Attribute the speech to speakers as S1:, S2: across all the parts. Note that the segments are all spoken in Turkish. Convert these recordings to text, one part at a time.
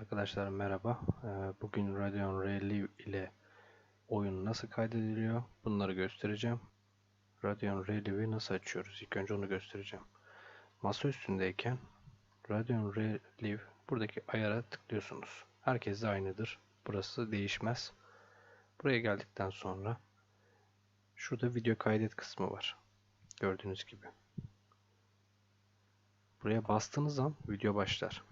S1: Arkadaşlar merhaba. Ee, Bugün Radeon Relive ile oyun nasıl kaydediliyor bunları göstereceğim. Radeon Relive'i nasıl açıyoruz? İlk önce onu göstereceğim. Masa üstündeyken Radeon Relive buradaki ayara tıklıyorsunuz. Herkes de aynıdır. Burası değişmez. Buraya geldikten sonra şurada video kaydet kısmı var. Gördüğünüz gibi. Buraya bastığınız an video başlar.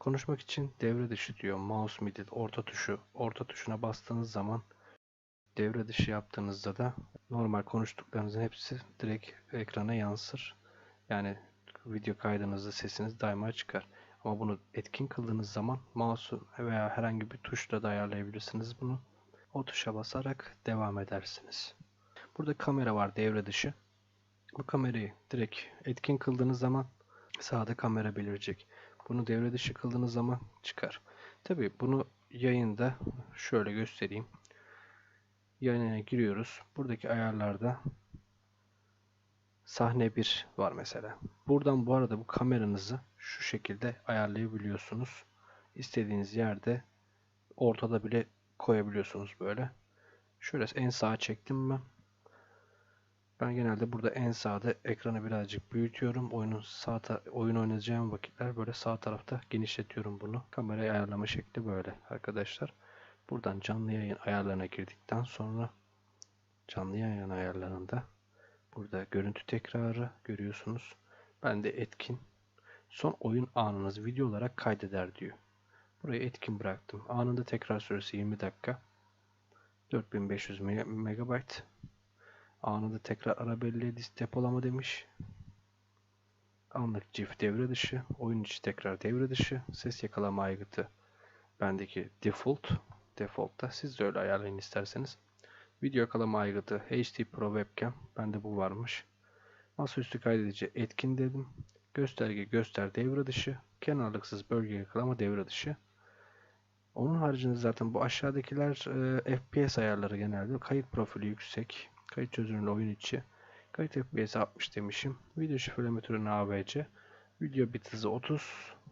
S1: Konuşmak için devre dışı diyor. Mouse middle orta tuşu. Orta tuşuna bastığınız zaman devre dışı yaptığınızda da normal konuştuklarınızın hepsi direkt ekrana yansır. Yani video kaydınızda sesiniz daima çıkar. Ama bunu etkin kıldığınız zaman mouse'u veya herhangi bir tuşla da ayarlayabilirsiniz bunu. O tuşa basarak devam edersiniz. Burada kamera var devre dışı. Bu kamerayı direkt etkin kıldığınız zaman sağda kamera belirecek. Bunu devre dışı kıldığınız zaman çıkar. Tabi bunu yayında şöyle göstereyim. Yayına giriyoruz. Buradaki ayarlarda sahne 1 var mesela. Buradan bu arada bu kameranızı şu şekilde ayarlayabiliyorsunuz. İstediğiniz yerde ortada bile koyabiliyorsunuz böyle. Şöyle en sağa çektim ben. Ben genelde burada en sağda ekranı birazcık büyütüyorum. Oyunun sağ oyun oynayacağım vakitler böyle sağ tarafta genişletiyorum bunu. Kamerayı ayarlama şekli böyle arkadaşlar. Buradan canlı yayın ayarlarına girdikten sonra canlı yayın ayarlarında burada görüntü tekrarı görüyorsunuz. Ben de etkin. Son oyun anınız video olarak kaydeder diyor. Burayı etkin bıraktım. Anında tekrar süresi 20 dakika. 4500 MB. Anında tekrar ara belleği disk depolama demiş. Anlık çift devre dışı. Oyun içi tekrar devre dışı. Ses yakalama aygıtı. Bendeki default. Default'ta. Siz de öyle ayarlayın isterseniz. Video yakalama aygıtı HD Pro Webcam. Bende bu varmış. Masaüstü kaydedici etkin dedim. Gösterge göster devre dışı. Kenarlıksız bölge yakalama devre dışı. Onun haricinde zaten bu aşağıdakiler e, FPS ayarları genelde. Kayıt profili yüksek. Kayıt çözünürlüğü oyun içi. Kayıt FPS 60 demişim. Video şifreleme türü ABC. Video bit hızı 30.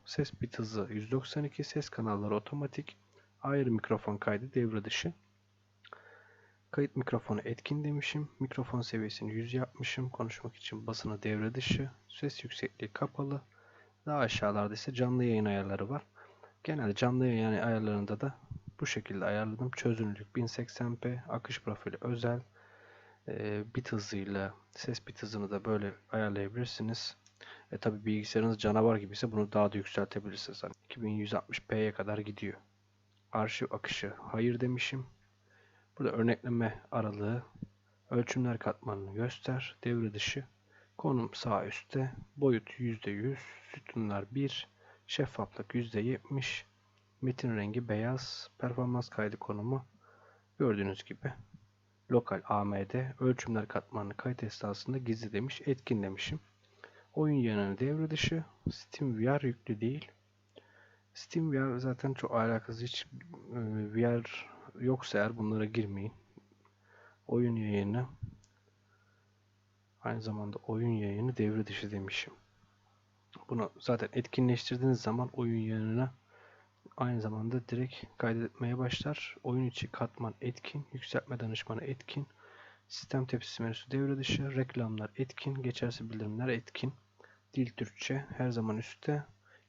S1: Ses bit hızı 192. Ses kanalları otomatik. Ayrı mikrofon kaydı devre dışı. Kayıt mikrofonu etkin demişim. Mikrofon seviyesini 100 yapmışım. Konuşmak için basını devre dışı. Ses yüksekliği kapalı. Daha aşağılarda ise canlı yayın ayarları var. Genelde canlı yayın ayarlarında da bu şekilde ayarladım. Çözünürlük 1080p, akış profili özel, e, bit hızıyla ses bit hızını da böyle ayarlayabilirsiniz. E tabi bilgisayarınız canavar gibi ise bunu daha da yükseltebilirsiniz. Hani 2160p'ye kadar gidiyor. Arşiv akışı hayır demişim. Burada örnekleme aralığı, ölçümler katmanını göster, devre dışı, konum sağ üstte, boyut %100, sütunlar 1, şeffaflık %70, metin rengi beyaz, performans kaydı konumu gördüğünüz gibi lokal AMD ölçümler katmanlı kayıt esnasında gizli demiş, etkin demişim. Oyun yanını devre dışı, Steam VR yüklü değil. Steam VR zaten çok alakasız hiç e, VR yoksa eğer bunlara girmeyin. Oyun yayını aynı zamanda oyun yayını devre dışı demişim. Bunu zaten etkinleştirdiğiniz zaman oyun yayınına aynı zamanda direkt kaydetmeye başlar. Oyun içi katman etkin, yükseltme danışmanı etkin, sistem tepsisi menüsü devre dışı, reklamlar etkin, geçersiz bildirimler etkin, dil Türkçe her zaman üstte,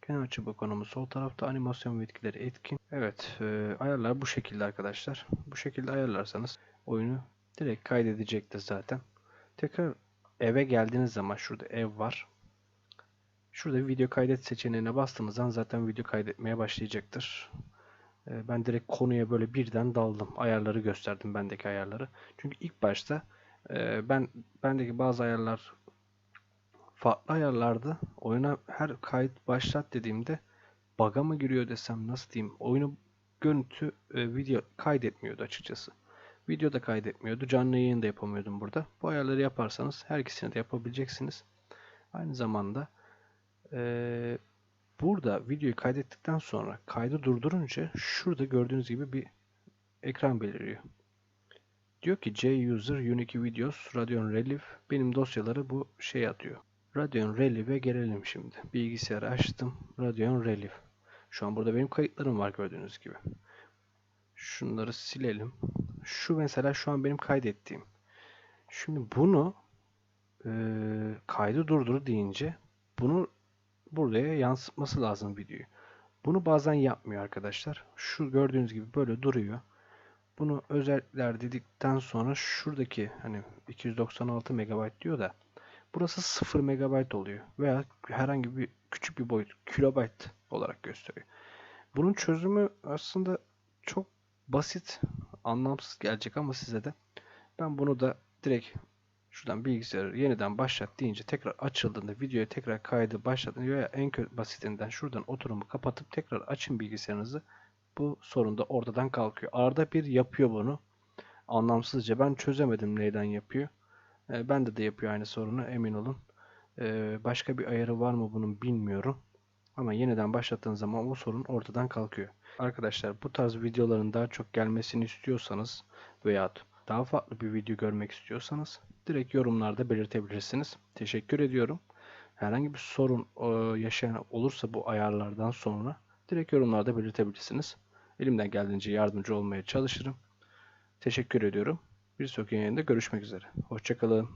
S1: kenar çubuk konumu sol tarafta, animasyon ve etkileri etkin. Evet, e, ayarlar bu şekilde arkadaşlar. Bu şekilde ayarlarsanız oyunu direkt kaydedecektir zaten. Tekrar eve geldiğiniz zaman şurada ev var. Şurada video kaydet seçeneğine bastığınız zaman zaten video kaydetmeye başlayacaktır. Ee, ben direkt konuya böyle birden daldım. Ayarları gösterdim bendeki ayarları. Çünkü ilk başta e, ben bendeki bazı ayarlar farklı ayarlardı. Oyuna her kayıt başlat dediğimde bug'a mı giriyor desem nasıl diyeyim oyunu görüntü e, video kaydetmiyordu açıkçası. Video da kaydetmiyordu. Canlı yayın da yapamıyordum burada. Bu ayarları yaparsanız her ikisini de yapabileceksiniz. Aynı zamanda ee, burada videoyu kaydettikten sonra kaydı durdurunca şurada gördüğünüz gibi bir ekran beliriyor. Diyor ki J-User Unique Videos Radeon Relief benim dosyaları bu şey atıyor. Radeon Relief'e gelelim şimdi. Bilgisayarı açtım. Radeon Relief. Şu an burada benim kayıtlarım var gördüğünüz gibi. Şunları silelim. Şu mesela şu an benim kaydettiğim. Şimdi bunu e, kaydı durdur deyince bunu buraya yansıtması lazım videoyu. Bunu bazen yapmıyor arkadaşlar. Şu gördüğünüz gibi böyle duruyor. Bunu özellikler dedikten sonra şuradaki hani 296 MB diyor da burası 0 MB oluyor veya herhangi bir küçük bir boyut kilobayt olarak gösteriyor. Bunun çözümü aslında çok basit, anlamsız gelecek ama size de ben bunu da direkt şuradan bilgisayarı yeniden başlat deyince tekrar açıldığında videoya tekrar kaydı başlatın veya en kötü basitinden şuradan oturumu kapatıp tekrar açın bilgisayarınızı bu sorun da ortadan kalkıyor. Arada bir yapıyor bunu. Anlamsızca. Ben çözemedim neyden yapıyor. E, bende de yapıyor aynı sorunu emin olun. E, başka bir ayarı var mı bunun bilmiyorum. Ama yeniden başlattığın zaman bu sorun ortadan kalkıyor. Arkadaşlar bu tarz videoların daha çok gelmesini istiyorsanız veya daha farklı bir video görmek istiyorsanız direkt yorumlarda belirtebilirsiniz. Teşekkür ediyorum. Herhangi bir sorun e, yaşayan olursa bu ayarlardan sonra direkt yorumlarda belirtebilirsiniz. Elimden geldiğince yardımcı olmaya çalışırım. Teşekkür ediyorum. Bir sonraki yayında görüşmek üzere. Hoşçakalın.